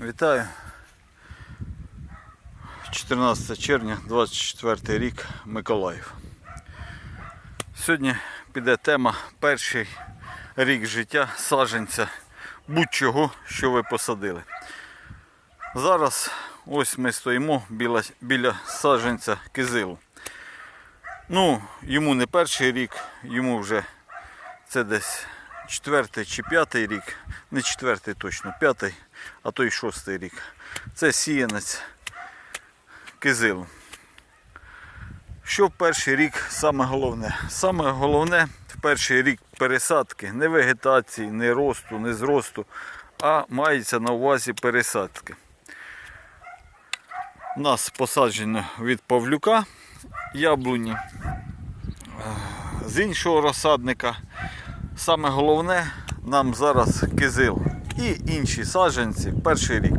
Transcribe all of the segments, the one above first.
Вітаю. 14 червня, 24 рік, Миколаїв. Сьогодні піде тема перший рік життя саджанця будь-чого, що ви посадили. Зараз ось ми стоїмо біля, біля саджанця кизилу. Ну, йому не перший рік, йому вже це десь четвертий чи п'ятий рік, не четвертий точно, п'ятий, а то й шостий рік. Це сіянець кизилу. Що в перший рік саме головне? Саме головне в перший рік пересадки, не вегетації, не росту, не зросту, а мається на увазі пересадки. У нас посаджено від Павлюка яблуні е, з іншого розсадника. Саме головне нам зараз кизил і інші саджанці перший рік.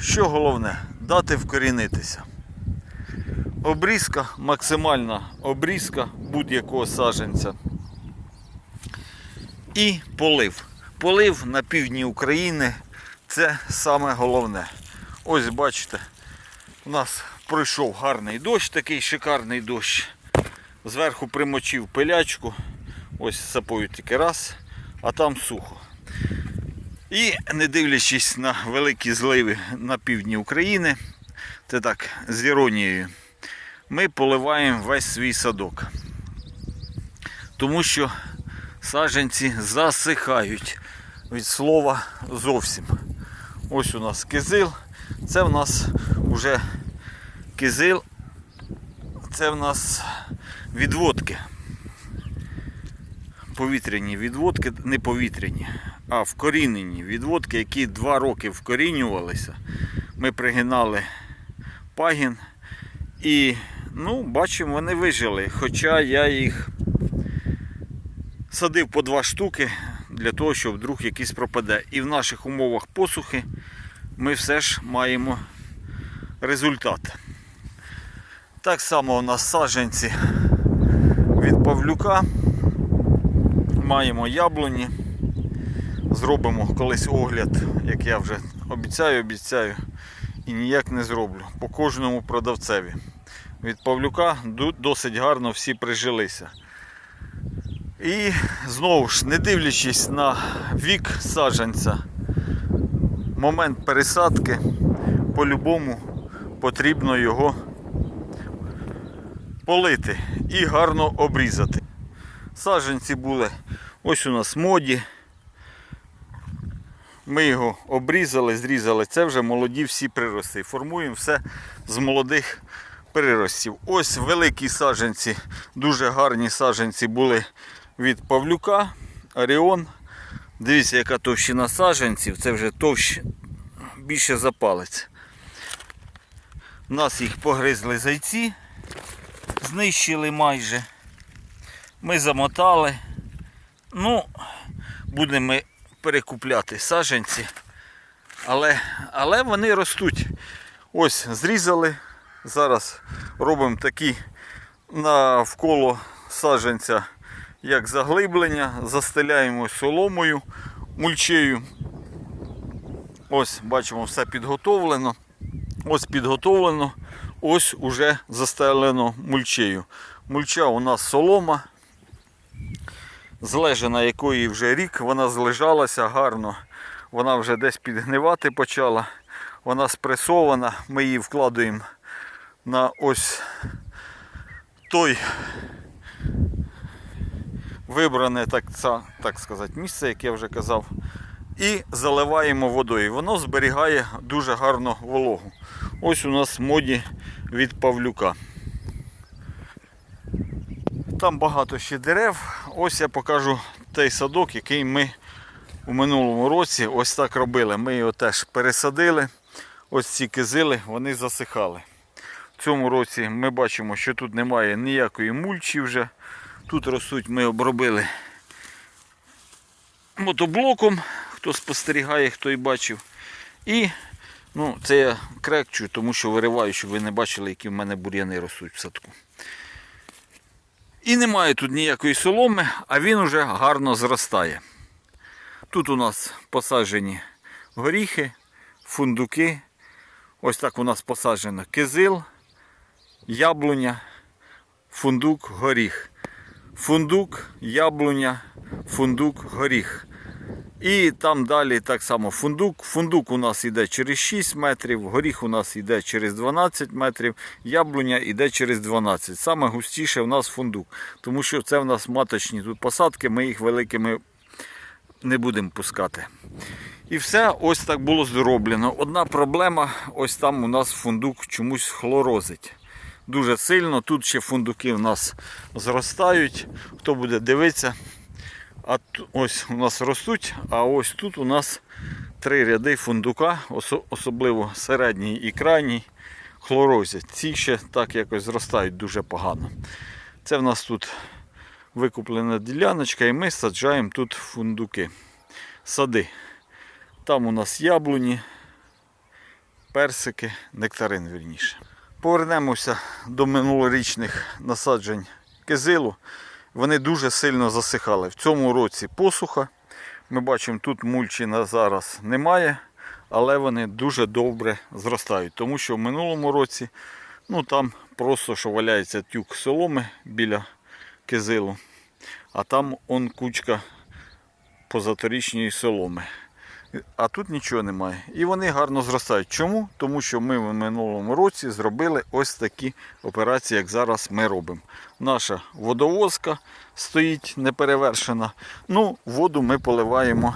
Що головне? Дати вкорінитися. Обрізка, максимальна обрізка будь-якого саджанця. І полив. Полив на півдні України це саме головне. Ось бачите, у нас пройшов гарний дощ, такий шикарний дощ. Зверху примочив пилячку. Ось сапою тільки раз, а там сухо. І не дивлячись на великі зливи на півдні України, це так, з іронією, ми поливаємо весь свій садок. Тому що саджанці засихають від слова зовсім. Ось у нас кизил. Це в нас вже кизил, це в нас відводки повітряні відводки, не повітряні, а вкорінені відводки, які два роки вкорінювалися. Ми пригинали пагін і ну, бачимо, вони вижили. Хоча я їх садив по два штуки для того, щоб вдруг якийсь пропаде. І в наших умовах посухи ми все ж маємо результат. Так само у нас саджанці від Павлюка маємо яблуні. Зробимо колись огляд, як я вже обіцяю, обіцяю і ніяк не зроблю. По кожному продавцеві. Від Павлюка досить гарно всі прижилися. І знову ж, не дивлячись на вік саджанця, момент пересадки, по-любому потрібно його полити і гарно обрізати. Саджанці були ось у нас моді. Ми його обрізали, зрізали. Це вже молоді всі прирости. Формуємо все з молодих приростів. Ось великі саджанці, дуже гарні саджанці були від Павлюка, Оріон. Дивіться, яка товщина саджанців, це вже товщ більше за палець. У нас їх погризли зайці, знищили майже. Ми замотали. Ну, будемо перекупляти саджанці. Але, але вони ростуть. Ось зрізали. Зараз робимо такі навколо саджанця, як заглиблення, застеляємо соломою, мульчею. Ось бачимо, все підготовлено. Ось підготовлено, ось уже застелено мульчею. Мульча у нас солома, злежена якої вже рік, вона злежалася гарно, вона вже десь підгнивати почала, вона спресована, ми її вкладаємо на ось той вибране так, так сказати, місце, як я вже казав, і заливаємо водою. Воно зберігає дуже гарно вологу. Ось у нас моді від Павлюка. Там багато ще дерев. Ось я покажу той садок, який ми у минулому році ось так робили. Ми його теж пересадили. Ось ці кизили, вони засихали. В цьому році ми бачимо, що тут немає ніякої мульчі вже. Тут ростуть, ми обробили мотоблоком, хто спостерігає, хто і бачив. І ну, це я крекчу, тому що вириваю, щоб ви не бачили, які в мене бур'яни ростуть в садку. І немає тут ніякої соломи, а він уже гарно зростає. Тут у нас посаджені горіхи, фундуки. Ось так у нас посаджено кизил, яблуня, фундук, горіх. Фундук, яблуня, фундук, горіх. І там далі так само фундук. Фундук у нас йде через 6 метрів, горіх у нас йде через 12 метрів, яблуня йде через 12. Саме густіше у нас фундук. Тому що це в нас маточні тут посадки, ми їх великими не будемо пускати. І все ось так було зроблено. Одна проблема, ось там у нас фундук чомусь хлорозить. Дуже сильно. Тут ще фундуки у нас зростають. Хто буде дивитися, а ось у нас ростуть, а ось тут у нас три ряди фундука, особливо середній і крайній, хлорозять. Ці ще так якось зростають дуже погано. Це в нас тут викуплена діляночка, і ми саджаємо тут фундуки. Сади. Там у нас яблуні, персики, нектарин вірніше. Повернемося до минулорічних насаджень кизилу. Вони дуже сильно засихали. В цьому році посуха. Ми бачимо, тут мульчина зараз немає, але вони дуже добре зростають. Тому що в минулому році ну, там просто що валяється тюк соломи біля кизилу, а там он кучка позаторічної соломи. А тут нічого немає. І вони гарно зростають. Чому? Тому що ми в минулому році зробили ось такі операції, як зараз ми робимо. Наша водовозка стоїть неперевершена. Ну, воду ми поливаємо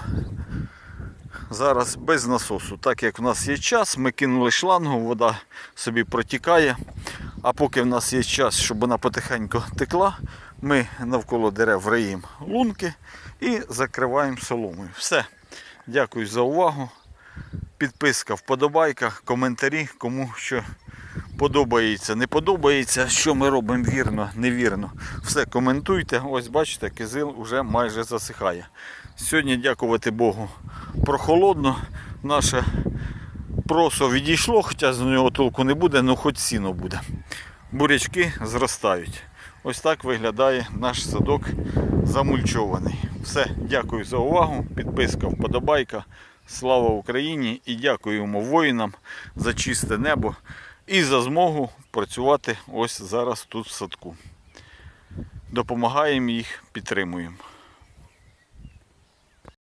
зараз без насосу. Так як в нас є час, ми кинули шлангу, вода собі протікає. А поки в нас є час, щоб вона потихеньку текла, ми навколо дерев риємо лунки і закриваємо соломою. Все. Дякую за увагу. Підписка, вподобайка, коментарі, кому що подобається, не подобається, що ми робимо вірно, невірно. Все коментуйте. Ось бачите, кизил вже майже засихає. Сьогодні, дякувати Богу, прохолодно. Наше просо відійшло, хоча з нього толку не буде, але хоч сіно буде. Бурячки зростають. Ось так виглядає наш садок замульчований. Все, дякую за увагу. Підписка, вподобайка. Слава Україні і дякуємо воїнам за чисте небо і за змогу працювати ось зараз тут в садку. Допомагаємо їх, підтримуємо.